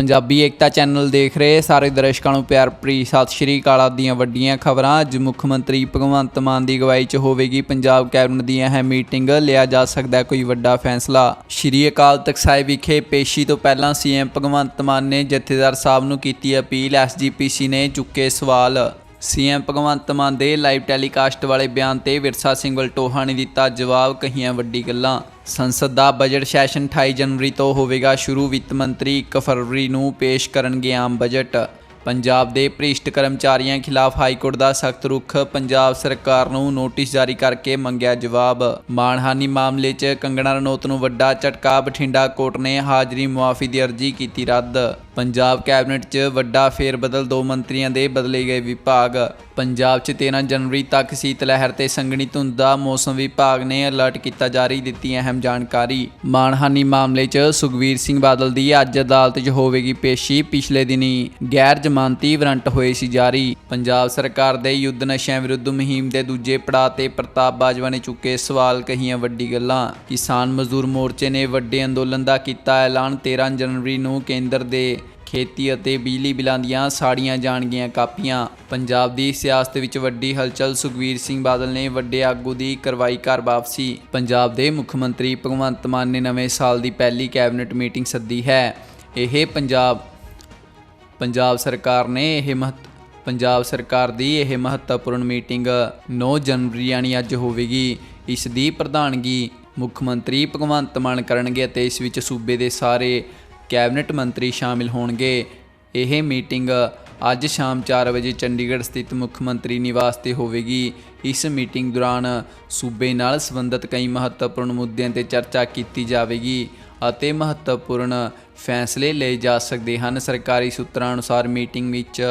ਪੰਜਾਬੀ ਏਕਤਾ channel ਦੇਖ ਰਹੇ ਸਾਰੇ ਦਰਸ਼ਕਾਂ ਨੂੰ ਪਿਆਰ ਭਰੀ ਸਤਿ ਸ਼੍ਰੀ ਅਕਾਲ। ਦੀਆਂ ਵੱਡੀਆਂ ਖਬਰਾਂ, ਅੱਜ ਮੁੱਖ ਮੰਤਰੀ ਭਗਵੰਤ ਮਾਨ ਦੀ ਅਗਵਾਈ 'ਚ ਹੋਵੇਗੀ ਪੰਜਾਬ ਕੈਬਨਿਟ ਦੀ ਅਹਿਮ ਮੀਟਿੰਗ, ਲਿਆ ਜਾ ਸਕਦਾ ਕੋਈ ਵੱਡਾ ਫੈਸਲਾ। ਸ਼੍ਰੀ ਅਕਾਲ ਤਖਤ ਸਾਹਿਬ ਵਿਖੇ ਪੇਸ਼ੀ ਤੋਂ ਪਹਿਲਾਂ ਸੀਐਮ ਭਗਵੰਤ ਮਾਨ ਨੇ ਜਥੇਦਾਰ ਸਾਹਿਬ ਨੂੰ ਕੀਤੀ ਅਪੀਲ ਐਸਜੀਪੀਸੀ ਨੇ ਚੁੱਕੇ ਸਵਾਲ। ਸੀਐਮ ਭਗਵੰਤ ਮਾਨ ਦੇ ਲਾਈਵ ਟੈਲੀਕਾਸਟ ਵਾਲੇ ਬਿਆਨ ਤੇ ਵਿਰਸਾ ਸਿੰਘ ਵਲਟੋਹਾ ਨੇ ਦਿੱਤਾ ਜਵਾਬ ਕਹੀਆਂ ਵੱਡੀ ਗੱਲਾਂ। ਸੰਸਦ ਦਾ ਬਜਟ ਸੈਸ਼ਨ 28 ਜਨਵਰੀ ਤੋਂ ਹੋਵੇਗਾ ਸ਼ੁਰੂ, ਵਿੱਤ ਮੰਤਰੀ 1 ਫਰਵਰੀ ਨੂੰ ਪੇਸ਼ ਕਰਨਗੇ ਆਮ ਬਜਟ। ਪੰਜਾਬ ਦੇ ਭ੍ਰਿਸ਼ਟ ਕਰਮਚਾਰੀਆਂ ਖਿਲਾਫ ਹਾਈ ਕੋਰਟ ਦਾ ਸਖਤ ਰੁਖ, ਪੰਜਾਬ ਸਰਕਾਰ ਨੂੰ ਨੋਟਿਸ ਜਾਰੀ ਕਰਕੇ ਮੰਗਿਆ ਜਵਾਬ। ਮਾਣਹਾਨੀ ਮਾਮਲੇ 'ਚ ਕੰਗਣਾ ਰਣੌਤ ਨੂੰ ਵੱਡਾ ਝਟਕਾ, ਬਠਿੰਡਾ ਕੋਰਟ ਨੇ ਹਾਜ਼ਰੀ ਮੁਆਫੀ ਦੀ ਅਰਜ਼ੀ ਕੀਤੀ ਰੱਦ। ਪੰਜਾਬ ਕੈਬਨਿਟ 'ਚ ਵੱਡਾ ਫੇਰ ਬਦਲ ਦੋ ਮੰਤਰੀਆਂ ਦੇ ਬਦਲੇ ਗਏ ਵਿਭਾਗ। ਪੰਜਾਬ 'ਚ 13 ਜਨਵਰੀ ਤੱਕ ਸੀਤ ਲਹਿਰ ਤੇ ਸੰਘਣੀ ਧੁੰਦ ਦਾ ਮੌਸਮ ਵਿਭਾਗ ਨੇ ਅਲਰਟ ਕੀਤਾ ਜਾਰੀ, ਦਿੱਤੀ ਅਹਿਮ ਜਾਣਕਾਰੀ। ਮਾਣਹਾਨੀ ਮਾਮਲੇ 'ਚ ਸੁਖਵੀਰ ਸਿੰਘ ਬਾਦਲ ਦੀ ਅੱਜ ਅਦਾਲਤ 'ਚ ਹੋਵੇਗੀ ਪੇਸ਼ੀ ਪਿਛਲੇ ਦਿਨੀ। ਗੈਰ ਜ਼ਮਾਨਤੀ ਵਾਰੰਟ ਹੋਏ ਸੀ ਜਾਰੀ। ਪੰਜਾਬ ਸਰਕਾਰ ਦੇ ਯੁੱਧ ਨਸ਼ਿਆਂ ਵਿਰੁੱਧ ਮੁਹਿੰਮ ਦੇ ਦੂਜੇ ਪੜਾਅ ਤੇ ਪ੍ਰਤਾਪ ਬਾਜਵਾ ਨੇ ਚੁੱਕੇ ਸਵਾਲ ਕਹੀਆਂ ਵੱਡੀ ਗੱਲਾਂ। ਕਿਸਾਨ ਮਜ਼ਦੂਰ ਮੋਰਚੇ ਨੇ ਵੱਡੇ ਅੰਦੋਲਨ ਦਾ ਕੀਤਾ ਐਲਾਨ 13 ਜਨਵਰੀ ਨੂੰ ਕੇਂਦਰ ਦੇ ਖੇਤੀ ਅਤੇ ਬਿਜਲੀ ਬਿੱਲਾਂ ਦੀਆਂ ਸਾੜੀਆਂ ਜਾਣਗੀਆਂ ਕਾਪੀਆਂ। ਪੰਜਾਬ ਦੀ ਸਿਆਸਤ ਵਿੱਚ ਵੱਡੀ ਹਲਚਲ ਸੁਖਵੀਰ ਸਿੰਘ ਬਾਦਲ ਨੇ ਵੱਡੇ ਆਗੂ ਦੀ ਕਰਵਾਈ ਘਰ ਵਾਪਸੀ। ਪੰਜਾਬ ਦੇ ਮੁੱਖ ਮੰਤਰੀ ਭਗਵੰਤ ਮਾਨ ਨੇ ਨਵੇਂ ਸਾਲ ਦੀ ਪਹਿਲੀ ਕੈਬਨਿਟ ਮੀਟਿੰਗ ਸੱਦੀ ਹੈ। ਇਹ ਪੰਜਾਬ ਪੰਜਾਬ ਸਰਕਾਰ ਨੇ ਇਹ ਮਹੱਤ, ਪੰਜਾਬ ਸਰਕਾਰ ਦੀ ਇਹ ਮਹੱਤਵਪੂਰਨ ਮੀਟਿੰਗ 9 ਜਨਵਰੀ ਯਾਨੀ ਅੱਜ ਹੋਵੇਗੀ। ਇਸ ਦੀ ਪ੍ਰਧਾਨਗੀ ਮੁੱਖ ਮੰਤਰੀ ਭਗਵੰਤ ਮਾਨ ਕਰਨਗੇ ਅਤੇ ਇਸ ਵਿੱਚ ਸੂਬੇ ਦੇ ਸਾਰੇ ਕੈਬਨਿਟ ਮੰਤਰੀ ਸ਼ਾਮਿਲ ਹੋਣਗੇ। ਇਹ ਮੀਟਿੰਗ ਅੱਜ ਸ਼ਾਮ 4 ਵਜੇ ਚੰਡੀਗੜ੍ਹ ਸਥਿਤ ਮੁੱਖ ਮੰਤਰੀ ਨਿਵਾਸ ਤੇ ਹੋਵੇਗੀ। ਇਸ ਮੀਟਿੰਗ ਦੌਰਾਨ ਸੂਬੇ ਨਾਲ ਸੰਬੰਧਿਤ ਕਈ ਮਹੱਤਵਪੂਰਨ ਮੁੱਦਿਆਂ ਤੇ ਚਰਚਾ ਕੀਤੀ ਜਾਵੇਗੀ ਅਤੇ ਮਹੱਤਵਪੂਰਨ ਫੈਸਲੇ ਲਏ ਜਾ ਸਕਦੇ ਹਨ। ਸਰਕਾਰੀ ਸੂਤਰਾਂ ਅਨੁਸਾਰ ਮੀਟਿੰਗ ਵਿੱਚ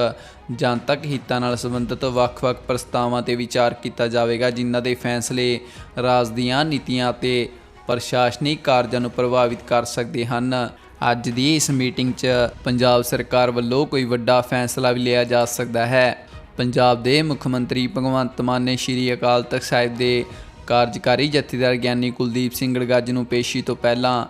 ਜਨਤਕ ਹਿੱਤਾਂ ਨਾਲ ਸੰਬੰਧਿਤ ਵੱਖ-ਵੱਖ ਪ੍ਰਸਤਾਵਾਂ ਤੇ ਵਿਚਾਰ ਕੀਤਾ ਜਾਵੇਗਾ, ਜਿਨ੍ਹਾਂ ਦੇ ਫੈਸਲੇ ਰਾਜ ਦੀਆਂ ਨੀਤੀਆਂ ਅਤੇ ਪ੍ਰਸ਼ਾਸਨਿਕ ਕਾਰਜਾਂ ਨੂੰ ਪ੍ਰਭਾਵਿਤ ਕਰ ਸਕਦੇ ਹਨ। ਅੱਜ ਦੀ ਇਸ ਮੀਟਿੰਗ 'ਚ ਪੰਜਾਬ ਸਰਕਾਰ ਵੱਲੋਂ ਕੋਈ ਵੱਡਾ ਫੈਸਲਾ ਵੀ ਲਿਆ ਜਾ ਸਕਦਾ ਹੈ। ਪੰਜਾਬ ਦੇ ਮੁੱਖ ਮੰਤਰੀ ਭਗਵੰਤ ਮਾਨ ਨੇ ਸ਼੍ਰੀ ਅਕਾਲ ਤਖਤ ਸਾਹਿਬ ਦੇ ਕਾਰਜਕਾਰੀ ਜਥੇਦਾਰ ਗਿਆਨੀ ਕੁਲਦੀਪ ਸਿੰਘ ਗੜਗੱਜ ਨੂੰ ਪੇਸ਼ੀ ਤੋਂ ਪਹਿਲਾਂ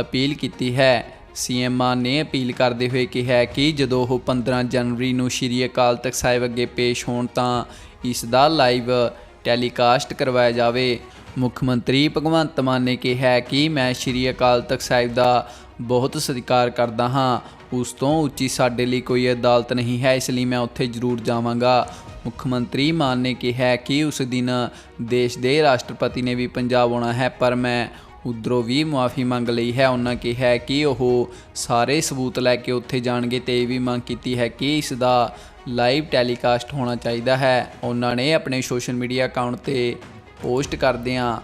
ਅਪੀਲ ਕੀਤੀ ਹੈ। ਸੀਐਮ ਮਾਨ ਨੇ ਅਪੀਲ ਕਰਦੇ ਹੋਏ ਕਿਹਾ ਕਿ ਜਦੋਂ ਉਹ 15 ਜਨਵਰੀ ਨੂੰ ਸ਼੍ਰੀ ਅਕਾਲ ਤਖਤ ਸਾਹਿਬ ਅੱਗੇ ਪੇਸ਼ ਹੋਣ ਤਾਂ ਇਸ ਦਾ ਲਾਈਵ ਟੈਲੀਕਾਸਟ ਕਰਵਾਇਆ ਜਾਵੇ। ਮੁੱਖ ਮੰਤਰੀ ਭਗਵੰਤ ਮਾਨ ਨੇ ਕਿਹਾ ਕਿ ਮੈਂ ਸ਼੍ਰੀ ਅਕਾਲ ਤਖਤ ਸਾਹਿਬ ਦਾ ਬਹੁਤ ਸਤਿਕਾਰ ਕਰਦਾ ਹਾਂ। ਉਸ ਤੋਂ ਉੱਚੀ ਸਾਡੇ ਲਈ ਕੋਈ ਅਦਾਲਤ ਨਹੀਂ ਹੈ, ਇਸ ਲਈ ਮੈਂ ਉੱਥੇ ਜ਼ਰੂਰ ਜਾਵਾਂਗਾ। ਮੁੱਖ ਮੰਤਰੀ ਮਾਨ ਨੇ ਕਿਹਾ ਕਿ ਉਸ ਦਿਨ ਦੇਸ਼ ਦੇ ਰਾਸ਼ਟਰਪਤੀ ਨੇ ਵੀ ਪੰਜਾਬ ਆਉਣਾ ਹੈ, ਪਰ ਮੈਂ ਉਧਰੋਂ ਵੀ ਮੁਆਫੀ ਮੰਗ ਲਈ ਹੈ। ਉਹਨਾਂ ਕਿਹਾ ਕਿ ਉਹ ਸਾਰੇ ਸਬੂਤ ਲੈ ਕੇ ਉੱਥੇ ਜਾਣਗੇ ਤੇ ਇਹ ਵੀ ਮੰਗ ਕੀਤੀ ਹੈ ਕਿ ਇਸ ਦਾ ਲਾਈਵ ਟੈਲੀਕਾਸਟ ਹੋਣਾ ਚਾਹੀਦਾ ਹੈ। ਉਹਨਾਂ ਨੇ ਆਪਣੇ ਸੋਸ਼ਲ ਮੀਡੀਆ ਅਕਾਊਂਟ ਤੇ ਪੋਸਟ ਕਰਦਿਆਂ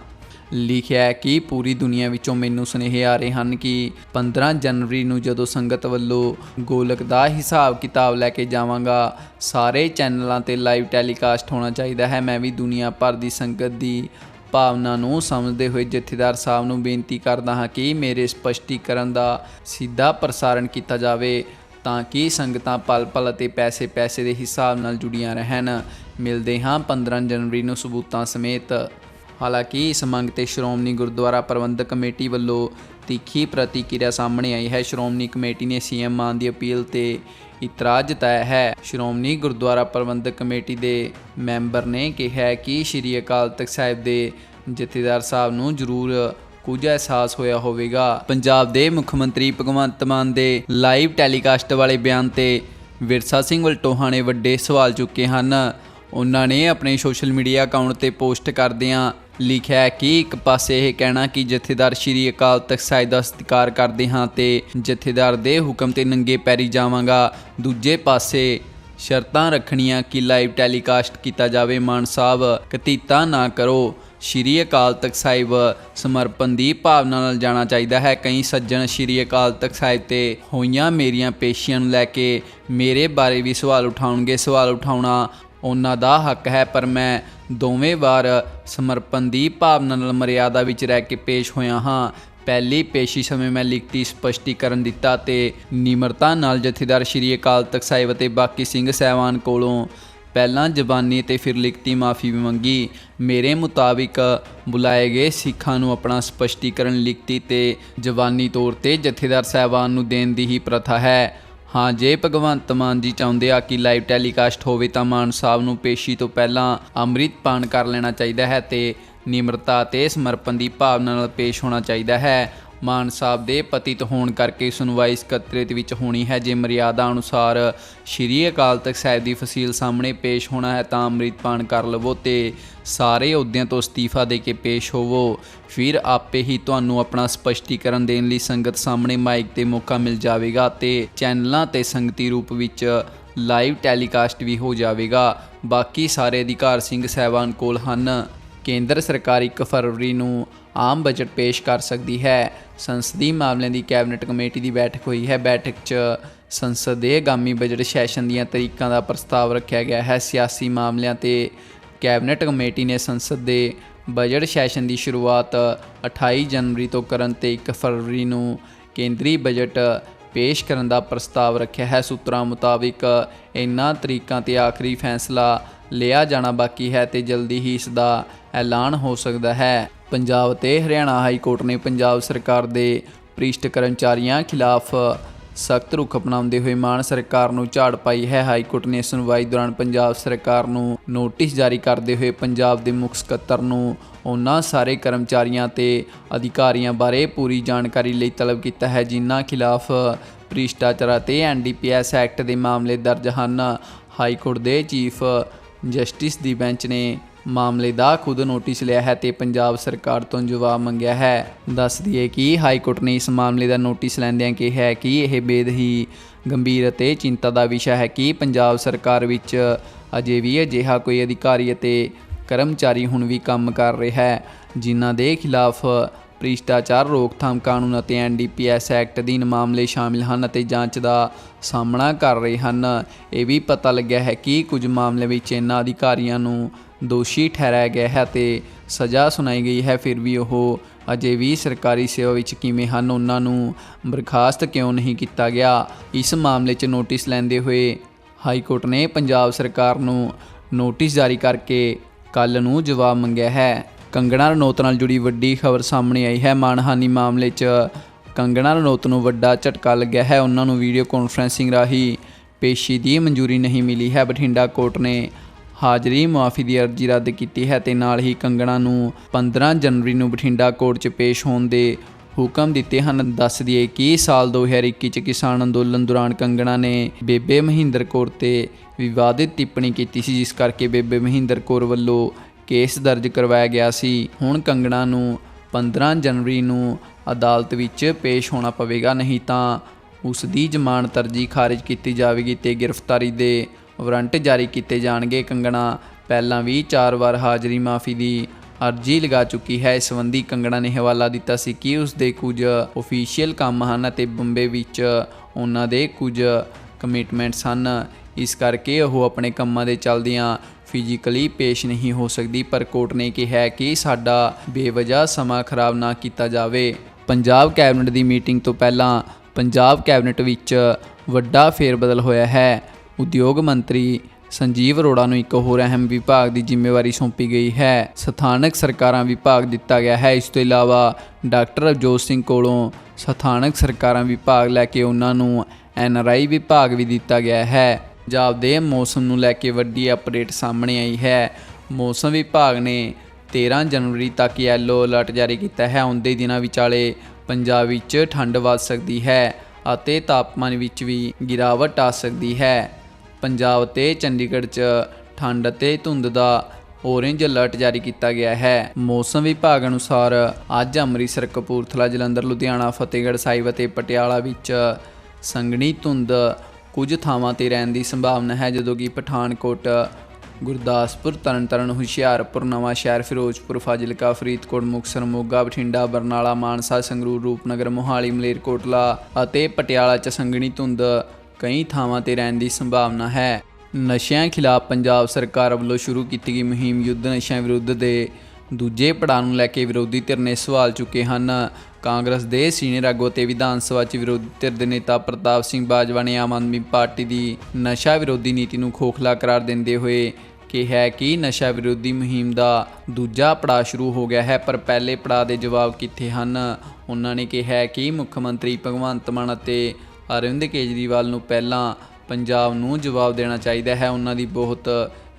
ਲਿਖਿਆ ਕਿ ਪੂਰੀ ਦੁਨੀਆ ਵਿੱਚੋਂ ਮੈਨੂੰ ਸੁਨੇਹੇ ਆ ਰਹੇ ਹਨ ਕਿ 15 ਜਨਵਰੀ ਨੂੰ ਜਦੋਂ ਸੰਗਤ ਵੱਲੋਂ ਗੋਲਕ ਦਾ ਹਿਸਾਬ ਕਿਤਾਬ ਲੈ ਕੇ ਜਾਵਾਂਗਾ, ਸਾਰੇ ਚੈਨਲਾਂ ਤੇ ਲਾਈਵ ਟੈਲੀਕਾਸਟ ਹੋਣਾ ਚਾਹੀਦਾ ਹੈ। ਮੈਂ ਵੀ ਦੁਨੀਆ ਭਰ ਦੀ ਸੰਗਤ ਦੀ ਭਾਵਨਾ ਨੂੰ ਸਮਝਦੇ ਹੋਏ ਜਥੇਦਾਰ ਸਾਹਿਬ ਨੂੰ ਬੇਨਤੀ ਕਰਦਾ ਹਾਂ ਕਿ ਮੇਰੇ ਸਪਸ਼ਟੀਕਰਨ ਦਾ ਸਿੱਧਾ ਪ੍ਰਸਾਰਣ ਕੀਤਾ ਜਾਵੇ ਤਾਂ ਕਿ ਸੰਗਤਾਂ ਪਲ-ਪਲ ਅਤੇ ਪੈਸੇ-ਪੈਸੇ ਦੇ ਹਿਸਾਬ ਨਾਲ ਜੁੜੀਆਂ ਰਹਿਣ। ਮਿਲਦੇ ਹਾਂ 15 ਜਨਵਰੀ ਨੂੰ ਸਬੂਤਾਂ ਸਮੇਤ। ਹਾਲਾਂਕਿ ਇਸ ਮੰਗ ਤੇ ਸ਼੍ਰੋਮਣੀ ਗੁਰਦੁਆਰਾ ਪ੍ਰਬੰਧਕ ਕਮੇਟੀ ਵੱਲੋਂ ਤਿੱਖੀ ਪ੍ਰਤੀਕਿਰਿਆ ਸਾਹਮਣੇ ਆਈ ਹੈ। ਸ਼੍ਰੋਮਣੀ ਕਮੇਟੀ ਨੇ ਸੀਐਮ ਮਾਨ ਦੀ ਅਪੀਲ ਤੇ ਇਤਰਾਜ਼ ਜਤਾਇਆ ਹੈ। ਸ਼੍ਰੋਮਣੀ ਗੁਰਦੁਆਰਾ ਪ੍ਰਬੰਧਕ ਕਮੇਟੀ ਦੇ ਮੈਂਬਰ ਨੇ ਕਿਹਾ ਕਿ ਸ਼੍ਰੀ ਅਕਾਲ ਤਖਤ ਸਾਹਿਬ ਦੇ ਜਥੇਦਾਰ ਸਾਹਿਬ ਨੂੰ ਜ਼ਰੂਰ ਕੁਝ ਅਹਿਸਾਸ ਹੋਇਆ ਹੋਵੇਗਾ। ਪੰਜਾਬ ਦੇ ਮੁੱਖ ਮੰਤਰੀ ਭਗਵੰਤ ਮਾਨ ਦੇ ਲਾਈਵ ਟੈਲੀਕਾਸਟ ਵਾਲੇ ਬਿਆਨ ਤੇ ਵਿਰਸਾ ਸਿੰਘ ਵਲਟੋਹਾ ਨੇ ਵੱਡੇ ਸਵਾਲ ਚੁੱਕੇ ਹਨ। ਉਹਨਾਂ ਨੇ ਆਪਣੇ ਸੋਸ਼ਲ ਮੀਡੀਆ ਅਕਾਊਂਟ ਤੇ ਪੋਸਟ ਕਰਦਿਆਂ ਲਿਖਿਆ ਹੈ ਕਿ ਇੱਕ ਪਾਸੇ ਇਹ ਕਹਿਣਾ ਕਿ ਜਥੇਦਾਰ ਸ਼੍ਰੀ ਅਕਾਲ ਤਖਤ ਸਾਹਿਬ ਦਾ ਸਤਿਕਾਰ ਕਰਦੇ ਹਾਂ ਤੇ ਜਥੇਦਾਰ ਦੇ ਹੁਕਮ ਤੇ ਨੰਗੇ ਪੈਰੀ ਜਾਵਾਂਗਾ। ਦੂਜੇ ਪਾਸੇ ਸ਼ਰਤਾਂ ਰੱਖਣੀਆਂ ਕਿ ਲਾਈਵ ਟੈਲੀਕਾਸਟ ਕੀਤਾ ਜਾਵੇ। ਮਾਨ ਸਾਹਿਬ, ਕਤੀਤਾ ਨਾ ਕਰੋ। ਸ਼੍ਰੀ ਅਕਾਲ ਤਖਤ ਸਾਹਿਬ, ਸਮਰਪਣ ਦੀ ਭਾਵਨਾ ਨਾਲ ਜਾਣਾ ਚਾਹੀਦਾ ਹੈ। ਕਈ ਸੱਜਣ ਸ਼੍ਰੀ ਅਕਾਲ ਤਖਤ ਸਾਹਿਬ ਤੇ ਹੋਈਆਂ ਮੇਰੀਆਂ ਪੇਸ਼ੀਆਂ ਨੂੰ ਲੈ ਕੇ ਮੇਰੇ ਬਾਰੇ ਵੀ ਸਵਾਲ ਉਠਾਉਣਗੇ। ਸਵਾਲ ਉਠਾਉਣਾ ਉਹਨਾਂ ਦਾ ਹੱਕ ਹੈ, ਪਰ ਮੈਂ ਦੋਵੇਂ ਵਾਰ ਸਮਰਪਣ ਦੀ ਭਾਵਨਾ ਨਾਲ ਮਰਿਆਦਾ ਵਿੱਚ ਰਹਿ ਕੇ ਪੇਸ਼ ਹੋਇਆ ਹਾਂ। ਪਹਿਲੀ ਪੇਸ਼ੀ ਸਮੇਂ ਮੈਂ ਲਿਖਤੀ, ਸਪਸ਼ਟੀਕਰਨ ਦਿੱਤਾ ਤੇ ਨਿਮਰਤਾ ਨਾਲ ਜਥੇਦਾਰ ਸ਼੍ਰੀ ਅਕਾਲ ਤਖਤ ਸਾਹਿਬ ਅਤੇ ਬਾਕੀ ਸਿੰਘ ਸਹਿਬਾਨ ਕੋਲੋਂ ਪਹਿਲਾਂ ਜ਼ਬਾਨੀ ਤੇ ਫਿਰ ਲਿਖਤੀ ਮਾਫੀ ਵੀ ਮੰਗੀ। ਮੇਰੇ ਮੁਤਾਬਿਕ ਬੁਲਾਏ ਗਏ ਸਿੱਖਾਂ ਨੂੰ ਆਪਣਾ ਸਪਸ਼ਟੀਕਰਨ ਲਿਖਤੀ ਤੇ ਜ਼ਬਾਨੀ ਤੌਰ ਤੇ ਜਥੇਦਾਰ ਸਾਹਿਬਾਨ ਨੂੰ ਦੇਣ ਦੀ ਹੀ ਪ੍ਰਥਾ ਹੈ। ਹਾਂ, ਜੇ ਭਗਵੰਤ ਮਾਨ ਜੀ ਚਾਹੁੰਦੇ ਆ ਕਿ ਲਾਈਵ ਟੈਲੀਕਾਸਟ ਹੋਵੇ ਤਾਂ ਮਾਨ ਸਾਹਿਬ ਨੂੰ ਪੇਸ਼ੀ ਤੋਂ ਪਹਿਲਾਂ ਅੰਮ੍ਰਿਤਪਾਨ ਕਰ ਲੈਣਾ ਚਾਹੀਦਾ ਹੈ ਤੇ ਨਿਮਰਤਾ ਤੇ ਸਮਰਪਣ ਦੀ ਭਾਵਨਾ ਨਾਲ ਪੇਸ਼ ਹੋਣਾ ਚਾਹੀਦਾ ਹੈ। ਮਾਨ ਸਾਹਿਬ ਦੇ ਪਤਿਤ ਹੋਣ ਕਰਕੇ ਸੁਣਵਾਈ ਸਕੱਤਰੇਤ ਵਿੱਚ ਹੋਣੀ ਹੈ। ਜੇ ਮਰਿਆਦਾ ਅਨੁਸਾਰ ਸ਼੍ਰੀ ਅਕਾਲ ਤਖਤ ਸਾਹਿਬ ਦੀ ਫਸੀਲ ਸਾਹਮਣੇ ਪੇਸ਼ ਹੋਣਾ ਹੈ, ਤਾਂ ਅੰਮ੍ਰਿਤਪਾਨ ਕਰ ਲਵੋ ਤੇ ਸਾਰੇ ਅਹੁਦਿਆਂ ਤੋਂ ਅਸਤੀਫਾ ਦੇ ਕੇ ਪੇਸ਼ ਹੋਵੋ। ਫਿਰ ਆਪੇ ਹੀ ਤੁਹਾਨੂੰ ਆਪਣਾ ਸਪਸ਼ਟੀਕਰਨ ਦੇਣ ਲਈ ਸੰਗਤ ਸਾਹਮਣੇ ਮਾਈਕ ਤੇ ਮੌਕਾ ਮਿਲ ਜਾਵੇਗਾ ਤੇ ਚੈਨਲਾਂ ਤੇ ਸੰਗਤੀ ਰੂਪ ਵਿੱਚ ਲਾਈਵ ਟੈਲੀਕਾਸਟ ਵੀ ਹੋ ਜਾਵੇਗਾ। ਬਾਕੀ ਸਾਰੇ ਅਧਿਕਾਰ ਸਿੰਘ ਸਹਿਬਾਨ ਕੋਲ ਹਨ। ਕੇਂਦਰ ਸਰਕਾਰ 1 ਫਰਵਰੀ ਨੂੰ ਆਮ ਬਜਟ ਪੇਸ਼ ਕਰ ਸਕਦੀ ਹੈ। ਸੰਸਦੀ ਮਾਮਲਿਆਂ ਦੀ ਕੈਬਨਿਟ ਕਮੇਟੀ ਦੀ ਬੈਠਕ ਹੋਈ ਹੈ। ਬੈਠਕ 'ਚ ਸੰਸਦ ਦੇ ਆਗਾਮੀ ਬਜਟ ਸੈਸ਼ਨ ਦੀਆਂ ਤਰੀਕਾਂ ਦਾ ਪ੍ਰਸਤਾਵ ਰੱਖਿਆ ਗਿਆ ਹੈ। ਸਿਆਸੀ ਮਾਮਲਿਆਂ ਤੇ ਕੈਬਨਿਟ ਕਮੇਟੀ ਨੇ ਸੰਸਦ ਦੇ ਬਜਟ ਸੈਸ਼ਨ ਦੀ ਸ਼ੁਰੂਆਤ 28 ਜਨਵਰੀ ਤੋਂ ਕਰਨ ਤੇ 1 ਫਰਵਰੀ ਨੂੰ ਕੇਂਦਰੀ ਬਜਟ ਪੇਸ਼ ਕਰਨ ਦਾ ਪ੍ਰਸਤਾਵ ਰੱਖਿਆ ਹੈ। ਸੂਤਰਾਂ ਮੁਤਾਬਿਕ ਇਨ੍ਹਾਂ ਤਰੀਕਾਂ ਤੇ ਆਖਰੀ ਫੈਸਲਾ ਲਿਆ ਜਾਣਾ ਬਾਕੀ ਹੈ ਤੇ ਜਲਦੀ ਹੀ ਇਸ ਦਾ ਐਲਾਨ ਹੋ ਸਕਦਾ ਹੈ। ਪੰਜਾਬ ਤੇ ਹਰਿਆਣਾ ਹਾਈ ਕੋਰਟ ਨੇ ਪੰਜਾਬ ਸਰਕਾਰ ਦੇ ਭ੍ਰਿਸ਼ਟ ਕਰਮਚਾਰੀਆਂ ਖਿਲਾਫ ਸਖਤ ਰੁਖ ਅਪਣਾਉਂਦੇ ਹੋਏ ਮਾਨ ਸਰਕਾਰ ਨੂੰ ਝਾੜ ਪਾਈ ਹੈ। ਹਾਈ ਕੋਰਟ ਨੇ ਸੁਣਵਾਈ ਦੌਰਾਨ ਪੰਜਾਬ ਸਰਕਾਰ ਨੂੰ ਨੋਟਿਸ ਜਾਰੀ ਕਰਦੇ ਹੋਏ ਪੰਜਾਬ ਦੇ ਮੁੱਖ ਸਕੱਤਰ ਨੂੰ ਉਹਨਾਂ ਸਾਰੇ ਕਰਮਚਾਰੀਆਂ ਤੇ ਅਧਿਕਾਰੀਆਂ ਬਾਰੇ ਪੂਰੀ ਜਾਣਕਾਰੀ ਲਈ ਤਲਬ ਕੀਤਾ ਹੈ, ਜਿਨ੍ਹਾਂ ਖਿਲਾਫ ਭ੍ਰਿਸ਼ਟਾਚਾਰ ਅਤੇ ਐਨਡੀਪੀਐਸ ਐਕਟ ਦੇ ਮਾਮਲੇ ਦਰਜ ਹਨ। ਹਾਈ ਕੋਰਟ ਦੇ ਚੀਫ ਜਸਟਿਸ ਦੀ ਬੈਂਚ ਨੇ ਮਾਮਲੇ ਦਾ ਖੁਦ ਨੋਟਿਸ ਲਿਆ ਹੈ ਤੇ ਪੰਜਾਬ ਸਰਕਾਰ ਤੋਂ ਜਵਾਬ ਮੰਗਿਆ ਹੈ। ਦੱਸ ਦਈਏ ਕਿ ਹਾਈ ਕੋਰਟ ਨੇ ਇਸ ਮਾਮਲੇ ਦਾ ਨੋਟਿਸ ਲੈਂਦਿਆਂ ਕਿਹਾ ਕਿ ਇਹ ਬੇਦ ਹੀ ਗੰਭੀਰ ਅਤੇ ਚਿੰਤਾ ਦਾ ਵਿਸ਼ਾ ਹੈ ਕਿ ਪੰਜਾਬ ਸਰਕਾਰ ਵਿੱਚ ਅਜੇ ਵੀ ਅਜਿਹਾ ਕੋਈ ਅਧਿਕਾਰੀ ਅਤੇ ਕਰਮਚਾਰੀ ਹੁਣ ਵੀ ਕੰਮ ਕਰ ਰਿਹਾ ਹੈ, ਜਿਨ੍ਹਾਂ ਦੇ ਖਿਲਾਫ ਭ੍ਰਿਸ਼ਟਾਚਾਰ, ਰੋਕਥਾਮ ਕਾਨੂੰਨ ਅਤੇ ਐਨਡੀਪੀਐਸ ਐਕਟ ਅਧੀਨ ਮਾਮਲੇ ਸ਼ਾਮਿਲ ਹਨ ਅਤੇ ਜਾਂਚ ਦਾ ਸਾਹਮਣਾ ਕਰ ਰਹੇ ਹਨ। ਇਹ ਵੀ ਪਤਾ ਲੱਗਿਆ ਹੈ ਕਿ ਕੁਝ ਮਾਮਲੇ ਵਿੱਚ ਇਹਨਾਂ ਅਧਿਕਾਰੀਆਂ ਨੂੰ ਦੋਸ਼ੀ ਠਹਿਰਾਇਆ ਗਿਆ ਹੈ ਤੇ ਸਜ਼ਾ ਸੁਣਾਈ ਗਈ ਹੈ। ਫਿਰ ਵੀ ਉਹ ਅਜੇ ਵੀ ਸਰਕਾਰੀ ਸੇਵਾ ਵਿੱਚ ਕਿਵੇਂ ਹਨ, ਉਹਨਾਂ ਨੂੰ ਬਰਖਾਸਤ ਕਿਉਂ ਨਹੀਂ ਕੀਤਾ ਗਿਆ? ਇਸ ਮਾਮਲੇ 'ਚ ਨੋਟਿਸ ਲੈਂਦੇ ਹੋਏ ਹਾਈ ਕੋਰਟ ਨੇ ਪੰਜਾਬ ਸਰਕਾਰ ਨੂੰ ਨੋਟਿਸ ਜਾਰੀ ਕਰਕੇ ਕੱਲ ਨੂੰ ਜਵਾਬ ਮੰਗਿਆ ਹੈ। ਕੰਗਣਾ ਰਣੌਤ ਨਾਲ ਜੁੜੀ ਵੱਡੀ ਖਬਰ ਸਾਹਮਣੇ ਆਈ ਹੈ। ਮਾਨਹਾਨੀ ਮਾਮਲੇ 'ਚ ਕੰਗਣਾ ਰਣੌਤ ਨੂੰ ਵੱਡਾ ਝਟਕਾ ਲੱਗਿਆ ਹੈ। ਉਹਨਾਂ ਨੂੰ ਵੀਡੀਓ ਕਾਨਫਰੈਂਸਿੰਗ ਰਾਹੀਂ ਪੇਸ਼ੀ ਦੀ ਮਨਜ਼ੂਰੀ ਨਹੀਂ ਮਿਲੀ ਹੈ। ਬਠਿੰਡਾ ਕੋਰਟ ਨੇ ਹਾਜ਼ਰੀ ਮੁਆਫੀ ਦੀ ਅਰਜ਼ੀ ਰੱਦ ਕੀਤੀ ਹੈ ਤੇ ਨਾਲ ਹੀ ਕੰਗਣਾ ਨੂੰ 15 ਜਨਵਰੀ ਨੂੰ ਬਠਿੰਡਾ ਕੋਰਟ 'ਚ ਪੇਸ਼ ਹੋਣ ਦੇ ਹੁਕਮ ਦਿੱਤੇ ਹਨ। ਦੱਸ ਦਈਏ ਕਿ ਸਾਲ 2021 ਚ ਕਿਸਾਨ ਅੰਦੋਲਨ ਦੌਰਾਨ ਕੰਗਣਾ ਨੇ ਬੇਬੇ ਮਹਿੰਦਰ ਕੌਰ ਤੇ ਵਿਵਾਦਿਤ ਟਿੱਪਣੀ ਕੀਤੀ ਸੀ, ਜਿਸ ਕਰਕੇ ਬੇਬੇ ਮਹਿੰਦਰ ਕੌਰ ਵੱਲੋਂ ਕੇਸ ਦਰਜ ਕਰਵਾਇਆ ਗਿਆ ਸੀ। ਹੁਣ ਕੰਗਣਾ ਨੂੰ 15 ਜਨਵਰੀ ਨੂੰ ਅਦਾਲਤ ਵਿੱਚ ਪੇਸ਼ ਹੋਣਾ ਪਵੇਗਾ, ਨਹੀਂ ਤਾਂ ਉਸ ਦੀ ਜ਼ਮਾਨਤ ਅਰਜ਼ੀ ਖਾਰਜ ਕੀਤੀ ਜਾਵੇਗੀ ਤੇ ਗ੍ਰਿਫਤਾਰੀ ਦੇ ਵਾਰੰਟ ਜਾਰੀ ਕੀਤੇ ਜਾਣਗੇ। ਕੰਗਣਾ ਪਹਿਲਾਂ ਵੀ ਚਾਰ ਵਾਰ ਹਾਜ਼ਰੀ ਮਾਫੀ ਦੀ ਅਰਜ਼ੀ ਲਗਾ ਚੁੱਕੀ ਹੈ। ਇਸ ਸੰਬੰਧੀ ਕੰਗਣਾ ਨੇ ਹਵਾਲਾ ਦਿੱਤਾ ਸੀ ਕਿ ਉਸ ਦੇ ਕੁਝ ਅਫੀਸ਼ੀਅਲ ਕੰਮ ਹਨ ਅਤੇ ਬੰਬੇ ਵਿੱਚ ਉਹਨਾਂ ਦੇ ਕੁਝ ਕਮਿਟਮੈਂਟਸ ਹਨ। ਇਸ ਕਰਕੇ ਉਹ ਆਪਣੇ ਕੰਮਾਂ ਦੇ ਚੱਲਦਿਆਂ ਫਿਜ਼ੀਕਲੀ ਪੇਸ਼ ਨਹੀਂ ਹੋ ਸਕਦੀ, ਪਰ ਕੋਰਟ ਨੇ ਕਿਹਾ ਕਿ ਸਾਡਾ ਬੇਵਜ੍ਹਾ ਸਮਾਂ ਖਰਾਬ ਨਾ ਕੀਤਾ ਜਾਵੇ। ਪੰਜਾਬ ਕੈਬਨਿਟ ਦੀ ਮੀਟਿੰਗ ਤੋਂ ਪਹਿਲਾਂ ਪੰਜਾਬ ਕੈਬਨਿਟ ਵਿੱਚ ਵੱਡਾ ਫੇਰਬਦਲ ਹੋਇਆ ਹੈ। ਉਦਯੋਗ ਮੰਤਰੀ ਸੰਜੀਵ ਅਰੋੜਾ ਨੂੰ ਇੱਕ ਹੋਰ ਅਹਿਮ ਵਿਭਾਗ ਦੀ ਜ਼ਿੰਮੇਵਾਰੀ ਸੌਂਪੀ ਗਈ ਹੈ। ਸਥਾਨਕ ਸਰਕਾਰਾਂ ਵਿਭਾਗ ਦਿੱਤਾ ਗਿਆ ਹੈ। ਇਸ ਤੋਂ ਇਲਾਵਾ ਡਾਕਟਰ ਅਵਜੋਤ ਸਿੰਘ ਕੋਲੋਂ ਸਥਾਨਕ ਸਰਕਾਰਾਂ ਵਿਭਾਗ ਲੈ ਕੇ ਉਹਨਾਂ ਨੂੰ ਐਨਆਰਆਈ ਵਿਭਾਗ ਵੀ ਦਿੱਤਾ ਗਿਆ ਹੈ। ਪੰਜਾਬ ਦੇ ਮੌਸਮ ਨੂੰ ਲੈ ਕੇ ਵੱਡੀ ਅਪਡੇਟ ਸਾਹਮਣੇ ਆਈ ਹੈ। ਮੌਸਮ ਵਿਭਾਗ ਨੇ 13 ਜਨਵਰੀ ਤੱਕ ਯੈਲੋ ਅਲਰਟ ਜਾਰੀ ਕੀਤਾ ਹੈ। ਆਉਂਦੇ ਦਿਨਾਂ ਵਿਚਾਲੇ ਪੰਜਾਬ ਵਿੱਚ ਠੰਡ ਵੱਧ ਸਕਦੀ ਹੈ ਅਤੇ ਤਾਪਮਾਨ ਵਿੱਚ ਵੀ ਗਿਰਾਵਟ ਆ ਸਕਦੀ ਹੈ। ਪੰਜਾਬ ਤੇ ਚੰਡੀਗੜ੍ਹ 'ਚ ਠੰਡ ਅਤੇ ਧੁੰਦ ਦਾ ਔਰੇਂਜ ਅਲਰਟ ਜਾਰੀ ਕੀਤਾ ਗਿਆ ਹੈ। ਮੌਸਮ ਵਿਭਾਗ ਅਨੁਸਾਰ ਅੱਜ ਅੰਮ੍ਰਿਤਸਰ, ਕਪੂਰਥਲਾ, ਜਲੰਧਰ, ਲੁਧਿਆਣਾ, ਫਤਿਹਗੜ੍ਹ ਸਾਹਿਬ ਅਤੇ ਪਟਿਆਲਾ ਵਿੱਚ ਸੰਘਣੀ ਧੁੰਦ ਕੁਝ ਥਾਵਾਂ ਤੇ ਰਹਿਣ ਦੀ ਸੰਭਾਵਨਾ ਹੈ, ਜਦੋਂ ਕਿ ਪਠਾਨਕੋਟ, ਗੁਰਦਾਸਪੁਰ, ਤਰਨਤਾਰਨ, ਹੁਸ਼ਿਆਰਪੁਰ, ਨਵਾਂ ਸ਼ਹਿਰ, ਫਿਰੋਜ਼ਪੁਰ, ਫਾਜ਼ਿਲਕਾ, ਫਰੀਦਕੋਟ, ਮੁਕਤਸਰ, ਮੋਗਾ, ਬਠਿੰਡਾ, ਬਰਨਾਲਾ, ਮਾਨਸਾ, ਸੰਗਰੂਰ, ਰੂਪਨਗਰ, ਮੋਹਾਲੀ, ਮਲੇਰਕੋਟਲਾ ਅਤੇ ਪਟਿਆਲਾ 'ਚ ਸੰਘਣੀ ਧੁੰਦ ਕਈ ਥਾਵਾਂ ਤੇ ਰਹਿਣ ਦੀ ਸੰਭਾਵਨਾ ਹੈ। ਨਸ਼ਿਆਂ ਖਿਲਾਫ ਪੰਜਾਬ ਸਰਕਾਰ ਵੱਲੋਂ ਸ਼ੁਰੂ ਕੀਤੀ ਗਈ ਮੁਹਿੰਮ ਯੁੱਧ ਨਸ਼ਿਆਂ ਵਿਰੁੱਧ ਦੇ ਦੂਜੇ ਪੜਾਅ ਨੂੰ ਲੈ ਕੇ ਵਿਰੋਧੀ ਧਿਰ ਨੇ ਸਵਾਲ ਚੁੱਕੇ ਹਨ। ਕਾਂਗਰਸ ਦੇ ਸੀਨੀਅਰ ਆਗੂ ਤੇ ਵਿਧਾਨ ਸਭਾ 'ਚ ਵਿਰੋਧੀ ਧਿਰ ਦੇ ਨੇਤਾ ਪ੍ਰਤਾਪ ਸਿੰਘ ਬਾਜਵਾ ਨੇ ਆਮ ਆਦਮੀ ਪਾਰਟੀ ਦੀ ਨਸ਼ਾ ਵਿਰੋਧੀ ਨੀਤੀ ਨੂੰ ਖੋਖਲਾ ਕਰਾਰ ਦਿੰਦੇ ਹੋਏ ਕਿਹਾ ਕਿ ਨਸ਼ਾ ਵਿਰੋਧੀ ਮੁਹਿੰਮ ਦਾ ਦੂਜਾ ਪੜਾਅ ਸ਼ੁਰੂ ਹੋ ਗਿਆ ਹੈ, ਪਰ ਪਹਿਲੇ ਪੜਾਅ ਦੇ ਜਵਾਬ ਕਿੱਥੇ ਹਨ? ਉਹਨਾਂ ਨੇ ਕਿਹਾ ਕਿ ਮੁੱਖ ਮੰਤਰੀ ਭਗਵੰਤ ਮਾਨ ਅਤੇ ਅਰਵਿੰਦ ਕੇਜਰੀਵਾਲ ਨੂੰ ਪਹਿਲਾਂ ਪੰਜਾਬ ਨੂੰ ਜਵਾਬ ਦੇਣਾ ਚਾਹੀਦਾ ਹੈ। ਉਹਨਾਂ ਦੀ ਬਹੁਤ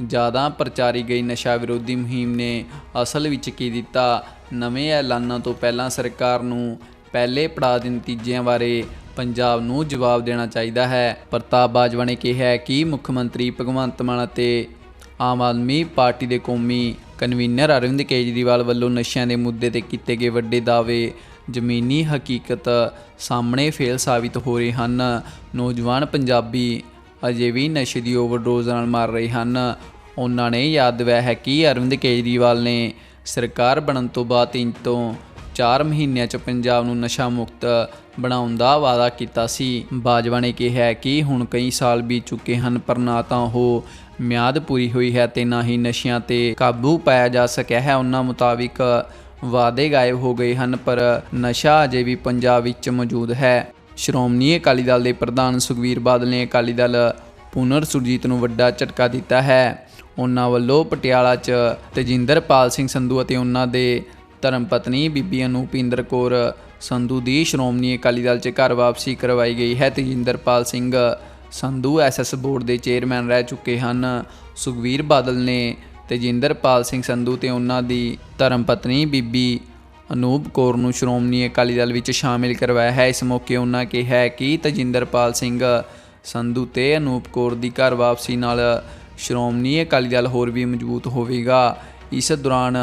ਜ਼ਿਆਦਾ ਪ੍ਰਚਾਰੀ ਗਈ ਨਸ਼ਾ ਵਿਰੋਧੀ ਮੁਹਿੰਮ ਨੇ ਅਸਲ ਵਿੱਚ ਕੀ ਦਿੱਤਾ? ਨਵੇਂ ਐਲਾਨਾਂ ਤੋਂ ਪਹਿਲਾਂ ਸਰਕਾਰ ਨੂੰ ਪਹਿਲੇ ਪੜਾਅ ਦੇ ਨਤੀਜਿਆਂ ਬਾਰੇ ਪੰਜਾਬ ਨੂੰ ਜਵਾਬ ਦੇਣਾ ਚਾਹੀਦਾ ਹੈ। ਪ੍ਰਤਾਪ ਬਾਜਵਾ ਨੇ ਕਿਹਾ ਕਿ ਮੁੱਖ ਮੰਤਰੀ ਭਗਵੰਤ ਮਾਨ ਅਤੇ ਆਮ ਆਦਮੀ ਪਾਰਟੀ ਦੇ ਕੌਮੀ ਕਨਵੀਨਰ ਅਰਵਿੰਦ ਕੇਜਰੀਵਾਲ ਵੱਲੋਂ ਨਸ਼ਿਆਂ ਦੇ ਮੁੱਦੇ ਤੇ ਕੀਤੇ ਗਏ ਵੱਡੇ ਦਾਅਵੇ ਜ਼ਮੀਨੀ ਹਕੀਕਤ ਸਾਹਮਣੇ ਫੇਲ ਸਾਬਿਤ ਹੋ ਰਹੇ ਹਨ। ਨੌਜਵਾਨ ਪੰਜਾਬੀ ਅਜੇ ਵੀ ਨਸ਼ੇ ਦੀ ਓਵਰਡੋਜ਼ ਨਾਲ ਮਰ ਰਹੇ ਹਨ। ਉਹਨਾਂ ਨੇ ਯਾਦ ਦਿਵਾਇਆ ਹੈ ਕਿ ਅਰਵਿੰਦ ਕੇਜਰੀਵਾਲ ਨੇ ਸਰਕਾਰ ਬਣਨ ਤੋਂ ਬਾਅਦ ਤਿੰਨ ਤੋਂ 4 ਮਹੀਨਿਆਂ 'ਚ ਪੰਜਾਬ ਨੂੰ ਨਸ਼ਾ ਮੁਕਤ ਬਣਾਉਣ ਦਾ ਵਾਅਦਾ ਕੀਤਾ ਸੀ। ਬਾਜਵਾ ਨੇ ਕਿਹਾ ਕਿ ਹੁਣ ਕਈ ਸਾਲ ਬੀਤ ਚੁੱਕੇ ਹਨ, ਪਰ ਨਾ ਤਾਂ ਉਹ ਮਿਆਦ ਪੂਰੀ ਹੋਈ ਹੈ ਤੇ ਨਾ ਹੀ ਨਸ਼ਿਆਂ ਤੇ ਕਾਬੂ ਪਾਇਆ ਜਾ ਸਕਿਆ ਹੈ। ਉਹਨਾਂ ਮੁਤਾਬਿਕ ਵਾਅਦੇ ਗਾਇਬ ਹੋ ਗਏ ਹਨ, ਪਰ ਨਸ਼ਾ ਅਜੇ ਵੀ ਪੰਜਾਬ ਵਿੱਚ ਮੌਜੂਦ ਹੈ। ਸ਼੍ਰੋਮਣੀ ਅਕਾਲੀ ਦਲ ਦੇ ਪ੍ਰਧਾਨ ਸੁਖਵੀਰ ਬਾਦਲ ਨੇ ਅਕਾਲੀ ਦਲ ਪੁਨਰ ਸੁਰਜੀਤ ਨੂੰ ਵੱਡਾ ਝਟਕਾ ਦਿੱਤਾ ਹੈ। ਉਹਨਾਂ ਵੱਲੋਂ ਪਟਿਆਲਾ 'ਚ ਤਜਿੰਦਰਪਾਲ ਸਿੰਘ ਸੰਧੂ ਅਤੇ ਉਹਨਾਂ ਦੇ ਧਰਮ ਪਤਨੀ ਬੀਬੀ ਅਨੂਪਿੰਦਰ ਕੌਰ ਸੰਧੂ ਦੀ ਸ਼੍ਰੋਮਣੀ ਅਕਾਲੀ ਦਲ 'ਚ ਘਰ ਵਾਪਸੀ ਕਰਵਾਈ ਗਈ ਹੈ। ਤੇਜਿੰਦਰਪਾਲ ਸਿੰਘ ਸੰਧੂ ਐਸਐਸ ਬੋਰਡ ਦੇ ਚੇਅਰਮੈਨ ਰਹਿ ਚੁੱਕੇ ਹਨ। ਸੁਖਵੀਰ ਬਾਦਲ ਨੇ ਤੇਜਿੰਦਰਪਾਲ ਸਿੰਘ ਸੰਧੂ ਤੇ ਉਹਨਾਂ ਦੀ ਧਰਮ ਪਤਨੀ ਬੀਬੀ ਅਨੂਪ ਕੌਰ ਨੂੰ ਸ਼੍ਰੋਮਣੀ ਅਕਾਲੀ ਦਲ ਵਿੱਚ ਸ਼ਾਮਿਲ ਕਰਵਾਇਆ ਹੈ। ਇਸ ਮੌਕੇ ਉਹਨਾਂ ਕਿਹਾ ਕਿ ਤੇਜਿੰਦਰਪਾਲ ਸਿੰਘ ਸੰਧੂ ਤੇ ਅਨੂਪ ਕੌਰ ਦੀ ਘਰ ਵਾਪਸੀ ਨਾਲ ਸ਼੍ਰੋਮਣੀ ਅਕਾਲੀ ਦਲ ਹੋਰ ਵੀ ਮਜ਼ਬੂਤ ਹੋਵੇਗਾ। ਇਸ ਦੌਰਾਨ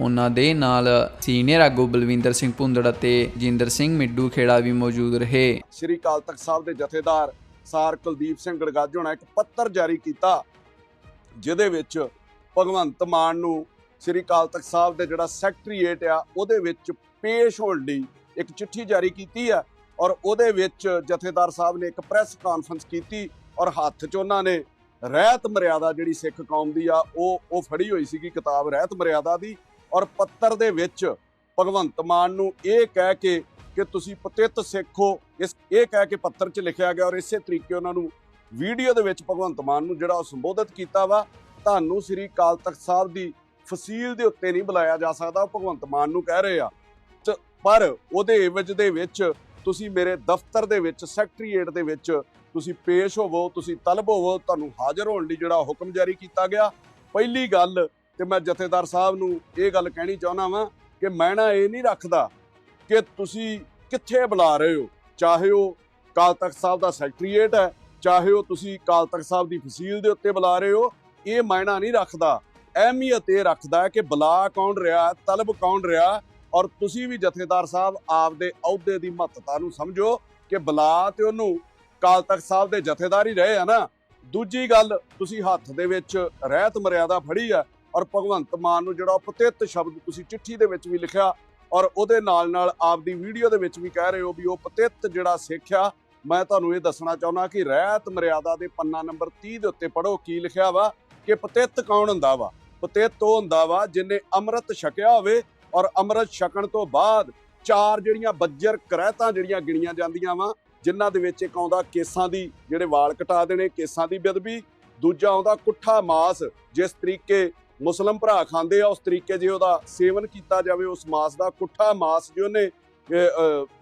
ਉਹਨਾਂ ਦੇ ਨਾਲ ਸੀਨੀਅਰ ਆਗੂ ਬਲਵਿੰਦਰ ਸਿੰਘ ਭੁੰਦੜ ਅਤੇ ਜਿੰਦਰ ਸਿੰਘ ਮਿੱਡੂ ਖੇੜਾ ਵੀ ਮੌਜੂਦ ਰਹੇ। ਸ੍ਰੀ ਅਕਾਲ ਤਖਤ ਸਾਹਿਬ ਦੇ ਜਥੇਦਾਰ ਸਾਰ ਕੁਲਦੀਪ ਸਿੰਘ ਗੜਗਾਜੋ ਨੇ ਇੱਕ ਪੱਤਰ ਜਾਰੀ ਕੀਤਾ, ਜਿਹਦੇ ਵਿੱਚ ਭਗਵੰਤ ਮਾਨ ਨੂੰ ਸ੍ਰੀ ਅਕਾਲ ਤਖਤ ਸਾਹਿਬ ਦੇ ਜਿਹੜਾ ਸੈਕਟਰੀਏਟ ਆ, ਉਹਦੇ ਵਿੱਚ ਪੇਸ਼ ਹੋਣ ਲਈ ਇੱਕ ਚਿੱਠੀ ਜਾਰੀ ਕੀਤੀ ਆ ਔਰ ਉਹਦੇ ਵਿੱਚ ਜਥੇਦਾਰ ਸਾਹਿਬ ਨੇ ਇੱਕ ਪ੍ਰੈਸ ਕਾਨਫਰੰਸ ਕੀਤੀ ਔਰ ਹੱਥ 'ਚ ਉਹਨਾਂ ਨੇ ਰਹਿਤ ਮਰਿਆਦਾ ਜਿਹੜੀ ਸਿੱਖ ਕੌਮ ਦੀ ਆ, ਉਹ ਉਹ ਫੜੀ ਹੋਈ ਸੀਗੀ ਕਿਤਾਬ ਰਹਿਤ ਮਰਿਆਦਾ ਦੀ ਔਰ ਪੱਤਰ ਦੇ ਵਿੱਚ ਭਗਵੰਤ ਮਾਨ ਨੂੰ ਇਹ ਕਹਿ ਕੇ ਕਿ ਤੁਸੀਂ ਪਤਿਤ ਸਿੱਖ ਹੋ ਇਸ, ਇਹ ਕਹਿ ਕੇ ਪੱਤਰ 'ਚ ਲਿਖਿਆ ਗਿਆ ਔਰ ਇਸੇ ਤਰੀਕੇ ਉਹਨਾਂ ਨੂੰ ਵੀਡੀਓ ਦੇ ਵਿੱਚ ਭਗਵੰਤ ਮਾਨ ਨੂੰ ਜਿਹੜਾ ਉਹ ਸੰਬੋਧਿਤ ਕੀਤਾ ਵਾ ਤੁਹਾਨੂੰ ਸ੍ਰੀ ਅਕਾਲ ਤਖਤ ਸਾਹਿਬ ਦੀ ਫਸੀਲ ਦੇ ਉੱਤੇ ਨਹੀਂ ਬੁਲਾਇਆ ਜਾ ਸਕਦਾ, ਉਹ ਭਗਵੰਤ ਮਾਨ ਨੂੰ ਕਹਿ ਰਹੇ ਆ। ਤੇ ਪਰ ਉਹਦੇ ਇਵਜ ਦੇ ਵਿੱਚ ਤੁਸੀਂ ਮੇਰੇ ਦਫ਼ਤਰ ਦੇ ਵਿੱਚ, ਸੈਕਟਰੀਏਟ ਦੇ ਵਿੱਚ ਤੁਸੀਂ ਪੇਸ਼ ਹੋਵੋ, ਤੁਸੀਂ ਤਲਬ ਹੋਵੋ, ਤੁਹਾਨੂੰ ਹਾਜ਼ਰ ਹੋਣ ਲਈ ਜਿਹੜਾ ਹੁਕਮ ਜਾਰੀ ਕੀਤਾ ਗਿਆ। ਪਹਿਲੀ ਗੱਲ ਤੇ ਮੈਂ ਜਥੇਦਾਰ ਸਾਹਿਬ ਨੂੰ ਇਹ ਗੱਲ ਕਹਿਣੀ ਚਾਹੁੰਦਾ ਵਾਂ ਕਿ ਮੈਂ ਨਾ ਇਹ ਨਹੀਂ ਰੱਖਦਾ ਕਿ ਤੁਸੀਂ ਕਿੱਥੇ ਬੁਲਾ ਰਹੇ ਹੋ। ਚਾਹੇ ਉਹ ਕਾਲ ਤਖਤ ਸਾਹਿਬ ਦਾ ਸੈਕਟਰੀਏਟ ਹੈ, ਚਾਹੇ ਉਹ ਤੁਸੀਂ ਕਾਲ ਤਖਤ ਸਾਹਿਬ ਦੀ ਫਸੀਲ ਦੇ ਉੱਤੇ ਬੁਲਾ ਰਹੇ ਹੋ ਇਹ ਮਾਇਨਾ ਨਹੀਂ ਰੱਖਦਾ। ਅਹਿਮੀਅਤ ਇਹ ਰੱਖਦਾ ਹੈ ਕਿ ਬੁਲਾ ਕੌਣ ਰਿਹਾ, ਤਲਬ ਕੌਣ ਰਿਹਾ ਔਰ ਤੁਸੀਂ ਵੀ ਜਥੇਦਾਰ ਸਾਹਿਬ ਆਪਦੇ ਅਹੁਦੇ ਦੀ ਮਹੱਤਤਾ ਨੂੰ ਸਮਝੋ ਕਿ ਬੁਲਾ ਤੇ ਉਹਨੂੰ ਕਾਲ ਤਖਤ ਸਾਹਿਬ ਦੇ ਜਥੇਦਾਰ ਹੀ ਰਹੇ ਆ ਨਾ। ਦੂਜੀ ਗੱਲ, ਤੁਸੀਂ ਹੱਥ ਦੇ ਵਿੱਚ ਰਹਿਤ ਮਰਿਆਦਾ ਫੜੀ ਆ ਔਰ ਭਗਵੰਤ ਮਾਨ ਨੂੰ ਜਿਹੜਾ ਪਤਿਤ ਸ਼ਬਦ ਤੁਸੀਂ ਚਿੱਠੀ ਦੇ ਵਿੱਚ ਵੀ ਲਿਖਿਆ ਔਰ ਉਹਦੇ ਨਾਲ ਨਾਲ ਆਪਦੀ ਵੀਡੀਓ ਦੇ ਵਿੱਚ ਵੀ ਕਹਿ ਰਹੇ ਹੋ ਵੀ ਉਹ ਪਤਿਤ ਜਿਹੜਾ ਸਿੱਖਿਆ ਮੈਂ ਤੁਹਾਨੂੰ ਇਹ ਦੱਸਣਾ ਚਾਹੁੰਦਾ ਕਿ ਰਹਿਤ ਮਰਿਆਦਾ ਦੇ ਪੰਨਾ ਨੰਬਰ 30 ਦੇ ਉੱਤੇ ਪੜੋ ਕੀ ਲਿਖਿਆ ਵਾ। ਕਿ ਪਤਿਤ ਕੌਣ ਹੁੰਦਾ ਵਾ? ਪਤਿਤ ਉਹ ਹੁੰਦਾ ਵਾ ਜਿਨੇ ਅੰਮ੍ਰਿਤ ਛਕਿਆ ਹੋਵੇ ਔਰ ਅੰਮ੍ਰਿਤ ਛਕਣ ਤੋਂ ਬਾਅਦ ਚਾਰ ਜਿਹੜੀਆਂ ਬੱਜਰ ਕਰਹਿਤਾਂ ਜਿਹੜੀਆਂ ਗਿਣੀਆਂ ਜਾਂਦੀਆਂ ਵਾ, ਜਿਨ੍ਹਾਂ ਦੇ ਵਿੱਚ ਇੱਕ ਆਉਂਦਾ ਕੇਸਾਂ ਦੀ, ਜਿਹੜੇ ਵਾਲ ਕਟਾ ਦੇਣੇ, ਕੇਸਾਂ ਦੀ ਬੇਦਬੀ ਦੂਜਾ ਆਉਂਦਾ ਕੁੱਠਾ ਮਾਸ, ਜਿਸ ਤਰੀਕੇ ਮੁਸਲਮ ਭਰਾ ਖਾਂਦੇ ਆ, ਉਸ ਤਰੀਕੇ ਜੇ ਉਹਦਾ ਸੇਵਨ ਕੀਤਾ ਜਾਵੇ, ਉਸ ਮਾਸ ਦਾ ਕੁੱਠਾ ਮਾਸ ਜੇ ਉਹਨੇ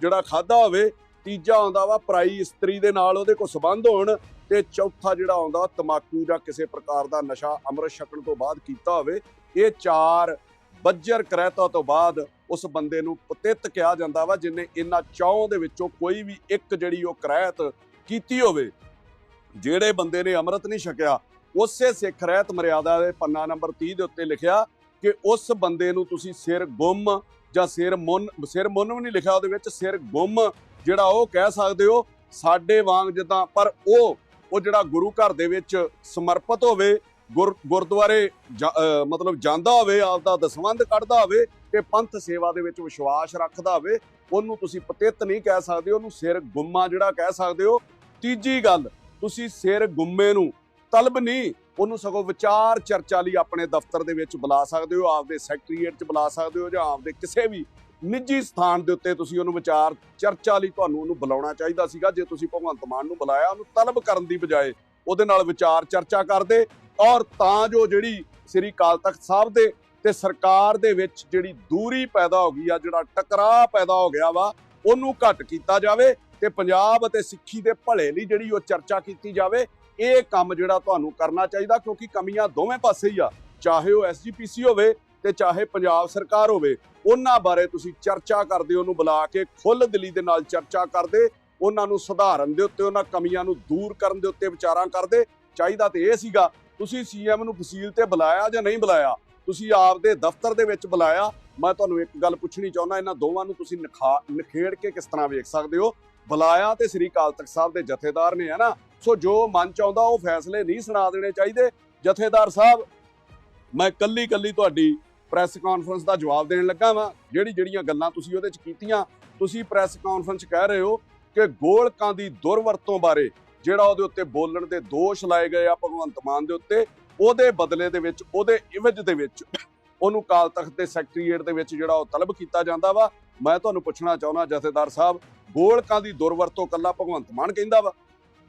ਜਿਹੜਾ ਖਾਦਾ ਹੋਵੇ, ਤੀਜਾ ਆਉਂਦਾ ਵਾ ਪਰਾਈ ਇਸਤਰੀ ਦੇ ਨਾਲ ਉਹਦੇ ਕੋ ਸਬੰਧ ਹੋਣ ਤੇ ਚੌਥਾ ਜਿਹੜਾ ਆਉਂਦਾ, ਤਮਾਕੂ ਜਾਂ ਕਿਸੇ ਪ੍ਰਕਾਰ ਦਾ ਨਸ਼ਾ ਅੰਮ੍ਰਿਤ ਛਕਣ ਤੋਂ ਬਾਅਦ ਕੀਤਾ ਹੋਵੇ, ਇਹ ਚਾਰ ਬੱਜਰ ਕਰਹਿਤਾ ਤੋਂ ਬਾਅਦ ਉਸ ਬੰਦੇ ਨੂੰ ਪਤਿਤ ਕਿਹਾ ਜਾਂਦਾ ਵਾ, ਜਿਨੇ ਇਹਨਾਂ ਚੌਂ ਦੇ ਵਿੱਚੋਂ ਕੋਈ ਵੀ ਇੱਕ ਜਿਹੜੀ ਉਹ ਕਰਹਿਤ ਕੀਤੀ ਹੋਵੇ, ਜਿਹੜੇ ਬੰਦੇ ਨੇ ਅੰਮ੍ਰਿਤ ਨਹੀਂ ਛਕਿਆ, ਉਸੇ ਸਿੱਖ ਰਹਿਤ ਮਰਿਆਦਾ ਦੇ ਪੰਨਾ ਨੰਬਰ 30 ਦੇ ਉੱਤੇ ਲਿਖਿਆ ਕਿ ਉਸ ਬੰਦੇ ਨੂੰ ਤੁਸੀਂ ਸਿਰ ਗੁੰਮ ਜਾਂ ਸਿਰ ਮੁੰਨ ਸਿਰ ਮੁੰਨ ਵੀ ਨਹੀਂ ਲਿਖਿਆ ਉਹਦੇ ਵਿੱਚ, ਸਿਰ ਗੁੰਮ ਜਿਹੜਾ ਉਹ ਕਹਿ ਸਕਦੇ ਹੋ, ਸਾਡੇ ਵਾਂਗ ਜਿੱਦਾਂ, ਪਰ ਉਹ ਉਹ ਜਿਹੜਾ ਗੁਰੂ ਘਰ ਦੇ ਵਿੱਚ ਸਮਰਪਿਤ ਹੋਵੇ, ਗੁਰ, ਗੁਰਦੁਆਰੇ ਜਾ- ਮਤਲਬ ਜਾਂਦਾ ਹੋਵੇ, ਆਪਦਾ ਦਸਵੰਧ ਕੱਢਦਾ ਹੋਵੇ ਤੇ ਪੰਥ ਸੇਵਾ ਦੇ ਵਿੱਚ ਵਿਸ਼ਵਾਸ ਰੱਖਦਾ ਹੋਵੇ, ਉਹਨੂੰ ਤੁਸੀਂ ਪਤਿਤ ਨਹੀਂ ਕਹਿ ਸਕਦੇ, ਉਹਨੂੰ ਸਿਰ ਗੁੰਮਾ ਜਿਹੜਾ ਕਹਿ ਸਕਦੇ ਹੋ। ਤੀਜੀ ਗੱਲ, ਤੁਸੀਂ ਸਿਰ ਗੁੰਮੇ ਨੂੰ ਤਲਬ ਨਹੀਂ, ਉਹਨੂੰ ਸਗੋਂ ਵਿਚਾਰ ਚਰਚਾ ਲਈ ਆਪਣੇ ਦਫ਼ਤਰ ਦੇ ਵਿੱਚ ਬੁਲਾ ਸਕਦੇ ਹੋ, ਆਪਦੇ ਸੈਕਟਰੀਏਟ 'ਚ ਬੁਲਾ ਸਕਦੇ ਹੋ ਜਾਂ ਆਪਦੇ ਕਿਸੇ ਵੀ ਨਿੱਜੀ ਸਥਾਨ ਦੇ ਉੱਤੇ ਤੁਸੀਂ ਉਹਨੂੰ ਵਿਚਾਰ, ਚਰਚਾ ਲਈ ਤੁਹਾਨੂੰ ਉਹਨੂੰ ਬੁਲਾਉਣਾ ਚਾਹੀਦਾ ਸੀਗਾ, ਜੇ ਤੁਸੀਂ ਭਗਵੰਤ ਮਾਨ ਨੂੰ ਬੁਲਾਇਆ, ਉਹਨੂੰ ਤਲਬ ਕਰਨ ਦੀ ਬਜਾਏ ਉਹਦੇ ਨਾਲ ਵਿਚਾਰ, ਚਰਚਾ ਕਰਦੇ ਔਰ ਤਾਂ ਜੋ ਜਿਹੜੀ ਸ੍ਰੀ ਅਕਾਲ ਤਖਤ ਸਾਹਿਬ ਦੇ ਤੇ ਸਰਕਾਰ ਦੇ ਵਿੱਚ ਜਿਹੜੀ ਦੂਰੀ ਪੈਦਾ ਹੋ ਗਈ ਆ, ਜਿਹੜਾ ਟਕਰਾਅ ਪੈਦਾ ਹੋ ਗਿਆ ਵਾ, ਉਹਨੂੰ ਘੱਟ ਕੀਤਾ ਜਾਵੇ ਤੇ ਪੰਜਾਬ ਅਤੇ ਸਿੱਖੀ ਦੇ ਭਲੇ ਲਈ ਜਿਹੜੀ ਉਹ ਚਰਚਾ ਕੀਤੀ ਜਾਵੇ, ਇਹ ਕੰਮ ਜਿਹੜਾ ਤੁਹਾਨੂੰ ਕਰਨਾ ਚਾਹੀਦਾ ਕਿਉਂਕਿ ਕਮੀਆਂ ਦੋਵੇਂ ਪਾਸੇ ਹੀ ਆ, ਚਾਹੇ ਉਹ ਐਸਜੀਪੀਸੀ ਹੋਵੇ ਤੇ ਚਾਹੇ ਪੰਜਾਬ ਸਰਕਾਰ ਹੋਵੇ, ਉਹਨਾਂ ਬਾਰੇ ਤੁਸੀਂ ਚਰਚਾ ਕਰਦੇ ਉਹਨੂੰ ਬੁਲਾ ਕੇ ਖੁੱਲ੍ਹ ਦਿਲੀ ਦੇ ਨਾਲ ਚਰਚਾ ਕਰਦੇ, ਉਹਨਾਂ ਨੂੰ ਸੁਧਾਰਨ ਦੇ ਉੱਤੇ, ਉਹਨਾਂ ਕਮੀਆਂ ਨੂੰ ਦੂਰ ਕਰਨ ਦੇ ਉੱਤੇ ਵਿਚਾਰਾਂ ਕਰਦੇ, ਚਾਹੀਦਾ ਤੇ ਇਹ ਸੀਗਾ, ਤੁਸੀਂ ਸੀਐਮ ਨੂੰ ਫਸੀਲ ਤੇ ਬੁਲਾਇਆ ਜਾਂ ਨਹੀਂ ਬੁਲਾਇਆ? ਤੁਸੀਂ ਆਪਦੇ ਦਫ਼ਤਰ ਦੇ ਵਿੱਚ ਬੁਲਾਇਆ? ਮੈਂ ਤੁਹਾਨੂੰ ਇੱਕ ਗੱਲ ਪੁੱਛਣੀ ਚਾਹੁੰਦਾ, ਇਹਨਾਂ ਦੋਵਾਂ ਨੂੰ ਤੁਸੀਂ ਨਿਖਾ, ਨਿਖੇੜ ਕੇ ਕਿਸ ਤਰ੍ਹਾਂ ਵੇਖ ਸਕਦੇ ਹੋ? ਬੁਲਾਇਆ ਤੇ ਸ੍ਰੀ ਅਕਾਲ ਤਖਤ ਸਾਹਿਬ ਦੇ ਜਥੇਦਾਰ ਨੇ, ਹੈ ਨਾ? ਸੋ ਜੋ ਮਨ ਚ ਆਉਂਦਾ ਉਹ ਫੈਸਲੇ ਨਹੀਂ ਸੁਣਾ ਦੇਣੇ ਚਾਹੀਦੇ। ਜਥੇਦਾਰ ਸਾਹਿਬ, ਮੈਂ ਕੱਲੀ ਕੱਲੀ ਤੁਹਾਡੀ ਪ੍ਰੈਸ ਕਾਨਫਰੰਸ ਦਾ ਜਵਾਬ ਦੇਣ ਲੱਗਾ ਵਾਂ। ਜਿਹੜੀ ਜਿਹੜੀਆਂ ਗੱਲਾਂ ਤੁਸੀਂ ਉਹਦੇ ਚ ਕੀਤੀਆਂ, ਤੁਸੀਂ ਪ੍ਰੈਸ ਕਾਨਫਰੰਸ ਕਹਿ ਰਹੇ ਹੋ ਕਿ ਗੋਲਕਾਂ ਦੀ ਦੁਰਵਰਤੋਂ ਬਾਰੇ, ਜਿਹੜਾ ਉਹਦੇ ਉੱਤੇ ਬੋਲਣ ਦੇ ਦੋਸ਼ ਲਾਏ ਗਏ ਆ ਭਗਵੰਤ ਮਾਨ ਦੇ ਉੱਤੇ, ਉਹਦੇ ਬਦਲੇ ਦੇ ਵਿੱਚ, ਉਹਦੇ ਇਵਜ ਦੇ ਵਿੱਚ, ਉਹਨੂੰ ਕਾਲ ਤਖਤ ਦੇ ਸੈਕਟਰੀਏਟ ਦੇ ਵਿੱਚ ਜਿਹੜਾ ਉਹ ਤਲਬ ਕੀਤਾ ਜਾਂਦਾ ਵਾ। ਮੈਂ ਤੁਹਾਨੂੰ ਪੁੱਛਣਾ ਚਾਹੁੰਦਾ, ਜਥੇਦਾਰ ਸਾਹਿਬ, ਗੋਲਕਾਂ ਦੀ ਦੁਰਵਰਤੋਂ ਕੱਲਾ ਭਗਵੰਤ ਮਾਨ ਕਹਿੰਦਾ ਵਾ?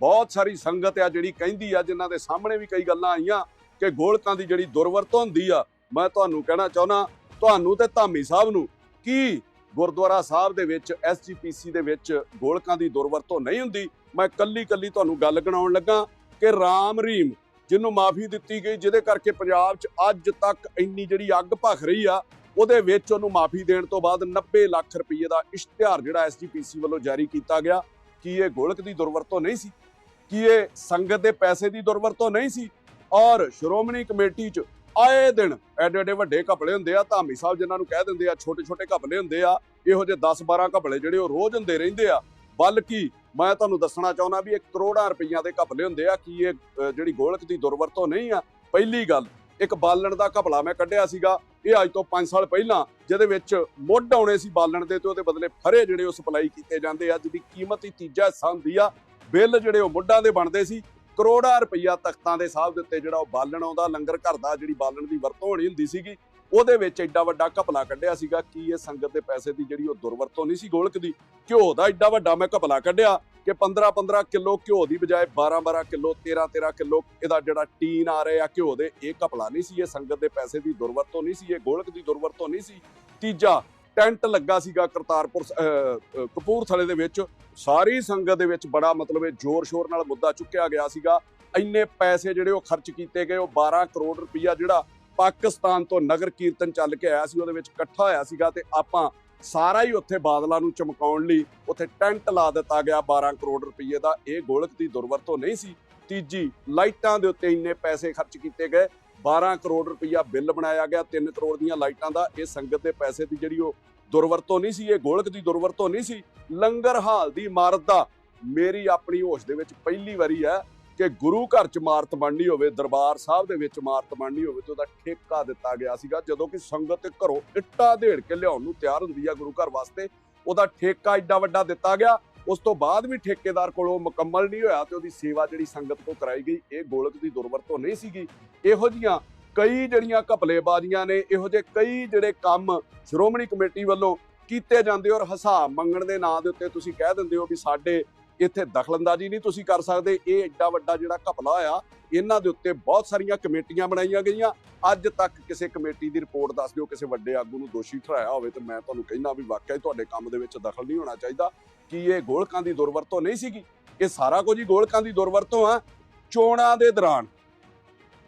ਬਹੁਤ ਸਾਰੀ ਸੰਗਤ ਆ ਜਿਹੜੀ ਕਹਿੰਦੀ ਆ, ਜਿਨ੍ਹਾਂ ਦੇ ਸਾਹਮਣੇ ਵੀ ਕਈ ਗੱਲਾਂ ਆਈਆਂ, ਕਿ ਗੋਲਕਾਂ ਦੀ ਜਿਹੜੀ ਦੁਰਵਰਤੋਂ ਹੁੰਦੀ ਆ ਮੈਂ ਤੁਹਾਨੂੰ ਕਹਿਣਾ ਚਾਹੁੰਦਾ, ਤੁਹਾਨੂੰ ਤੇ ਧਾਮੀ ਸਾਹਿਬ ਨੂੰ ਕੀ ਗੁਰਦੁਆਰਾ ਸਾਹਿਬ ਦੇ ਵਿੱਚ ਐਸਜੀਪੀਸੀ ਦੇ ਵਿੱਚ ਗੋਲਕਾਂ ਦੀ ਦੁਰਵਰਤੋਂ ਨਹੀਂ ਹੁੰਦੀ? ਮੈਂ ਕੱਲੀ ਕੱਲੀ ਤੁਹਾਨੂੰ ਗੱਲ ਗਣਾਉਣ ਲੱਗਾ ਕਿ ਰਾਮ ਰੀਮ ਜਿਹਨੂੰ ਮਾਫੀ ਦਿੱਤੀ ਗਈ, ਜਿਹਦੇ ਕਰਕੇ ਪੰਜਾਬ 'ਚ ਅੱਜ ਤੱਕ ਇੰਨੀ ਜਿਹੜੀ ਅੱਗ ਭਖ ਰਹੀ ਆ, ਉਹਦੇ ਵਿੱਚ ਉਹਨੂੰ ਮਾਫੀ ਦੇਣ ਤੋਂ ਬਾਅਦ 90 ਲੱਖ ਰੁਪਏ ਦਾ ਇਸ਼ਤਿਹਾਰ ਜਿਹੜਾ ਐਸਜੀਪੀਸੀ ਵੱਲੋਂ ਜਾਰੀ ਕੀਤਾ ਗਿਆ। ਕੀ ਇਹ ਗੋਲਕ ਦੀ ਦੁਰਵਰਤੋਂ ਨਹੀਂ ਸੀ? ਕੀ ਇਹ ਸੰਗਤ ਦੇ ਪੈਸੇ ਦੀ ਦੁਰਵਰਤੋਂ ਨਹੀਂ ਸੀ? ਔਰ ਸ਼੍ਰੋਮਣੀ ਕਮੇਟੀ 'ਚ ਆਏ ਦਿਨ ਐਡੇ ਐਡੇ ਵੱਡੇ ਘਪਲੇ ਹੁੰਦੇ ਆ, ਧਾਮੀ ਸਾਹਿਬ ਜਿਨ੍ਹਾਂ ਨੂੰ ਕਹਿ ਦਿੰਦੇ ਆ, ਛੋਟੇ ਛੋਟੇ ਘਪਲੇ ਹੁੰਦੇ ਆ, ਇਹੋ ਜਿਹੇ 10 12 ਘਪਲੇ ਜਿਹੜੇ ਉਹ ਰੋਜ਼ ਹੁੰਦੇ ਰਹਿੰਦੇ ਆ। ਬਲਕਿ ਮੈਂ ਤੁਹਾਨੂੰ ਦੱਸਣਾ ਚਾਹੁੰਦਾ ਵੀ ਇਹ ਕਰੋੜਾਂ ਰੁਪਈਆਂ ਦੇ ਘਪਲੇ ਹੁੰਦੇ ਆ, ਕੀ ਇਹ ਜਿਹੜੀ ਗੋਲਕ ਦੀ ਦੁਰਵਰਤੋਂ ਨਹੀਂ ਆ, ਪਹਿਲੀ ਗੱਲ, ਇੱਕ ਬਾਲਣ ਦਾ ਘਪਲਾ ਮੈਂ ਕੱਢਿਆ ਸੀਗਾ, ਇਹ ਅੱਜ ਤੋਂ 5 ਸਾਲ ਪਹਿਲਾਂ, ਜਿਹਦੇ ਵਿੱਚ ਮੁੱਢ ਆਉਣੇ ਸੀ ਬਾਲਣ ਦੇ ਤੇ ਉਹਦੇ ਬਦਲੇ ਫਰੇ ਜਿਹੜੇ ਉਹ ਸਪਲਾਈ ਕੀਤੇ ਜਾਂਦੇ ਆ ਜਿਹਦੀ ਕੀਮਤ ਹੀ ਤੀਜਾ ਹਿੱਸਾ ਹੁੰਦੀ ਆ, ਬਿੱਲ ਜਿਹੜੇ ਉਹ ਮੁੱਢਾਂ ਦੇ ਬਣਦੇ ਸੀ ਕਰੋੜਾਂ ਰੁਪਈਆ ਤਖਤਾਂ ਦੇ ਸਾਹਿਬ ਦੇ ਉੱਤੇ ਜਿਹੜਾ ਉਹ ਬਾਲਣ ਆਉਂਦਾ, ਲੰਗਰ ਘਰ ਦਾ ਜਿਹੜੀ ਬਾਲਣ ਦੀ ਵਰਤੋਂ ਹੋਣੀ ਹੁੰਦੀ ਸੀਗੀ, ਉਹਦੇ ਵਿੱਚ ਐਡਾ ਵੱਡਾ ਘਪਲਾ ਕੱਢਿਆ ਸੀਗਾ ਕਿ ਇਹ ਸੰਗਤ ਦੇ ਪੈਸੇ ਦੀ ਜਿਹੜੀ ਉਹ ਦੁਰਵਰਤੋਂ ਨਹੀਂ ਸੀ ਗੋਲਕ ਦੀ, ਘਿਓ ਦਾ ਐਡਾ ਵੱਡਾ ਮੈਂ ਘਪਲਾ ਕੱਢਿਆ ਕਿ 15 15 ਕਿਲੋ ਘਿਓ ਦੀ ਬਜਾਏ 12 12 ਕਿਲੋ 13 13 ਕਿਲੋ ਇਹਦਾ ਜਿਹੜਾ ਟੀਨ ਆ ਰਿਹਾ ਘਿਓ ਦੇ, ਇਹ ਘਪਲਾ ਨਹੀਂ ਸੀ, ਇਹ ਸੰਗਤ ਦੇ ਪੈਸੇ ਦੀ ਦੁਰਵਰਤੋਂ ਨਹੀਂ ਸੀ, ਇਹ ਗੋਲਕ ਦੀ ਦੁਰਵਰਤੋਂ ਨਹੀਂ ਸੀ। ਤੀਜਾ ਟੈਂਟ ਲੱਗਾ ਸੀਗਾ ਕਰਤਾਰਪੁਰ ਕਪੂਰਥਲੇ ਦੇ ਵਿੱਚ। ਸਾਰੀ ਸੰਗਤ ਦੇ ਵਿੱਚ ਬੜਾ ਮਤਲਬ ਇਹ ਜ਼ੋਰ ਸ਼ੋਰ ਨਾਲ ਮੁੱਦਾ ਚੁੱਕਿਆ ਗਿਆ ਸੀਗਾ। ਇੰਨੇ ਪੈਸੇ ਜਿਹੜੇ ਉਹ ਖਰਚ ਕੀਤੇ ਗਏ, ਉਹ 12 ਕਰੋੜ ਰੁਪਈਆ ਜਿਹੜਾ ਪਾਕਿਸਤਾਨ ਤੋਂ ਨਗਰ ਕੀਰਤਨ ਚੱਲ ਕੇ ਆਇਆ ਸੀ, ਉਹਦੇ ਵਿੱਚ ਇਕੱਠਾ ਹੋਇਆ ਸੀਗਾ ਤੇ ਆਪਾਂ ਸਾਰਾ ਹੀ ਉੱਥੇ ਬਾਦਲਾਂ ਨੂੰ ਚਮਕਾਉਣ ਲਈ ਉੱਥੇ ਟੈਂਟ ਲਾ ਦਿੱਤਾ ਗਿਆ 12 ਕਰੋੜ ਰੁਪਏ ਦਾ। ਇਹ ਗੋਲਕ ਦੀ ਦੁਰਵਰਤੋਂ ਨਹੀਂ ਸੀ। ਤੀਜੀ, ਲਾਈਟਾਂ ਦੇ ਉੱਤੇ ਇੰਨੇ ਪੈਸੇ ਖਰਚ ਕੀਤੇ ਗਏ। 12 ਕਰੋੜ ਰੁਪਈਆ ਬਿੱਲ ਬਣਾਇਆ ਗਿਆ 3 ਕਰੋੜ ਦੀਆਂ ਲਾਈਟਾਂ ਦਾ। ਇਹ ਸੰਗਤ ਦੇ ਪੈਸੇ ਦੀ ਜਿਹੜੀ ਉਹ ਦੁਰਵਰਤੋਂ ਨਹੀਂ ਸੀ, ਇਹ ਗੋਲਕ ਦੀ ਦੁਰਵਰਤੋਂ ਨਹੀਂ ਸੀ। ਲੰਗਰ ਹਾਲ ਦੀ ਇਮਾਰਤ ਦਾ ਮੇਰੀ ਆਪਣੀ ਹੋਸ਼ ਦੇ ਵਿੱਚ ਪਹਿਲੀ ਵਾਰੀ ਹੈ ਕਿ ਗੁਰੂ ਘਰ ਚ ਇਮਾਰਤ ਬਣਨੀ ਹੋਵੇ, ਦਰਬਾਰ ਸਾਹਿਬ ਦੇ ਵਿੱਚ ਇਮਾਰਤ ਬਣਨੀ ਹੋਵੇ ਤੇ ਉਹਦਾ ਠੇਕਾ ਦਿੱਤਾ ਗਿਆ ਸੀਗਾ। ਜਦੋਂ ਕਿ ਸੰਗਤ ਘਰੋਂ ਇੱਟਾਂ ਢੇੜ ਕੇ ਲਿਆਉਣ ਨੂੰ ਤਿਆਰ ਹੁੰਦੀ ਆ ਗੁਰੂ ਘਰ ਵਾਸਤੇ, ਉਹਦਾ ਠੇਕਾ ਏਡਾ ਵੱਡਾ ਦਿੱਤਾ ਗਿਆ। ਉਸ ਤੋਂ ਬਾਅਦ ਵੀ ਠੇਕੇਦਾਰ ਕੋਲੋਂ ਮੁਕੰਮਲ ਨਹੀਂ ਹੋਇਆ ਤੇ ਉਹਦੀ ਸੇਵਾ ਜਿਹੜੀ ਸੰਗਤ ਤੋਂ ਕਰਾਈ ਗਈ, ਇਹ ਗੋਲਕ ਦੀ ਦੁਰਵਰਤੋਂ ਨਹੀਂ ਸੀਗੀ। ਇਹੋ ਜੀਆਂ ਕਈ ਜਿਹੜੀਆਂ ਘਪਲੇਬਾਜ਼ੀਆਂ ਨੇ, ਇਹੋ ਜਿਹੇ ਕਈ ਜਿਹੜੇ ਕੰਮ ਸ਼੍ਰੋਮਣੀ ਕਮੇਟੀ ਵੱਲੋਂ ਕੀਤੇ ਜਾਂਦੇ ਔਰ ਹਿਸਾਬ ਮੰਗਣ ਦੇ ਨਾਂ ਦੇ ਉੱਤੇ ਤੁਸੀਂ ਕਹਿ ਦਿੰਦੇ ਹੋ ਵੀ ਸਾਡੇ ਇੱਥੇ ਦਖਲਅੰਦਾਜ਼ੀ ਨਹੀਂ ਤੁਸੀਂ ਕਰ ਸਕਦੇ। ਇਹ ਐਡਾ ਵੱਡਾ ਜਿਹੜਾ ਘਪਲਾ ਹੋਇਆ ਇਹਨਾਂ ਦੇ ਉੱਤੇ ਬਹੁਤ ਸਾਰੀਆਂ ਕਮੇਟੀਆਂ ਬਣਾਈਆਂ ਗਈਆਂ। ਅੱਜ ਤੱਕ ਕਿਸੇ ਕਮੇਟੀ ਦੀ ਰਿਪੋਰਟ ਦੱਸ ਦਿਓ, ਕਿਸੇ ਵੱਡੇ ਆਗੂ ਨੂੰ ਦੋਸ਼ੀ ਠਹਿਰਾਇਆ ਹੋਵੇ ਤੇ ਮੈਂ ਤੁਹਾਨੂੰ ਕਹਿੰਦਾ ਵੀ ਵਾਕਿਆ ਹੀ ਤੁਹਾਡੇ ਕੰਮ ਦੇ ਵਿੱਚ ਦਖਲ ਨਹੀਂ ਹੋਣਾ ਚਾਹੀਦਾ। ਕਿ ਇਹ ਗੋਲਕਾਂ ਦੀ ਦੁਰਵਰਤੋਂ ਨਹੀਂ ਸੀਗੀ? ਇਹ ਸਾਰਾ ਕੁਝ ਹੀ ਗੋਲਕਾਂ ਦੀ ਦੁਰਵਰਤੋਂ ਆ। ਚੋਣਾਂ ਦੇ ਦੌਰਾਨ,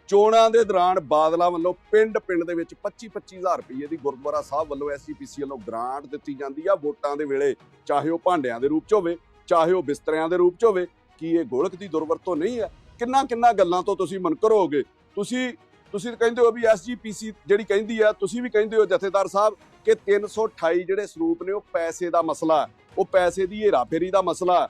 ਚੋਣਾਂ ਦੇ ਦੌਰਾਨ ਬਾਦਲਾਂ ਵੱਲੋਂ ਪਿੰਡ ਪਿੰਡ ਦੇ ਵਿੱਚ 25 25000 ਰੁਪਏ ਦੀ ਗੁਰਦੁਆਰਾ ਸਾਹਿਬ ਵੱਲੋਂ ਐਸਜੀਪੀਸੀ ਵੱਲੋਂ ਗ੍ਰਾਂਟ ਦਿੱਤੀ ਜਾਂਦੀ ਆ। ਵੋਟਾਂ ਦੇ ਵੇਲੇ ਚਾਹੇ ਉਹ ਭਾਂਡਿਆਂ ਦੇ ਰੂਪ ਚ ਹੋਵੇ ਚਾਹੇ ਉਹ ਬਿਸਤਰਿਆਂ ਦੇ ਰੂਪ ਚ ਹੋਵੇ, ਕੀ ਇਹ ਗੋਲਕ ਦੀ ਦੁਰਵਰਤੋਂ ਨਹੀਂ ਹੈ? ਕਿੰਨਾ ਕਿੰਨਾ ਗੱਲਾਂ ਤੋਂ ਤੁਸੀਂ ਮਨਕਰ ਹੋਗੇ ਤੁਸੀਂ ਤੁਸੀਂ ਕਹਿੰਦੇ ਹੋ ਵੀ ਐਸਜੀਪੀਸੀ ਜਿਹੜੀ ਕਹਿੰਦੀ ਆ, ਤੁਸੀਂ ਵੀ ਕਹਿੰਦੇ ਹੋ ਜਥੇਦਾਰ ਸਾਹਿਬ ਕਿ 328 ਜਿਹੜੇ ਸਰੂਪ ਨੇ ਉਹ ਪੈਸੇ ਦਾ ਮਸਲਾ ਉਹ ਪੈਸੇ ਦੀ ਹੇਰਾਫੇਰੀ ਦਾ ਮਸਲਾ